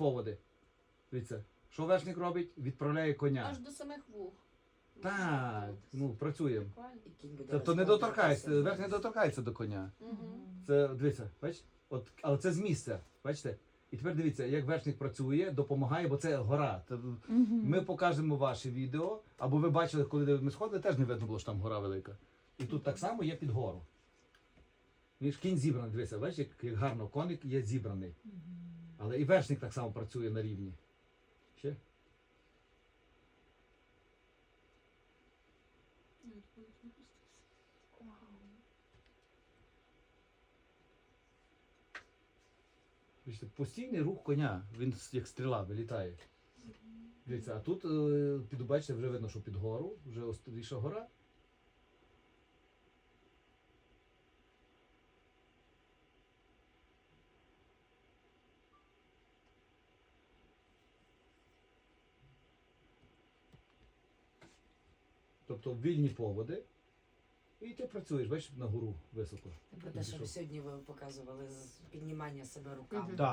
поводи. Дивіться, що вершник робить? Відправляє коня. Аж до самих вух. Так, ну працюємо. Тобто не доторкається, верх не доторкається до коня. Це дивіться, бачите? От, але це з місця, бачите? І тепер дивіться, як вершник працює, допомагає, бо це гора. Це- Ми покажемо ваше відео, або ви бачили, коли ми сходили, теж не видно було, що там гора велика. І тут так само є під гору. Кінь зібраний, дивися, бачиш, як, як гарно коник є зібраний. Але і вершник так само працює на рівні. Ще? Бачите, постійний рух коня, він як стріла вилітає. Дивіться, а тут е, бачите, вже видно, що під гору, вже остріша гора. Тобто вільні поводи. І ти працюєш, бачиш, на гору високо. Про те, що ви сьогодні ви показували з піднімання себе руками. Мгм. Так.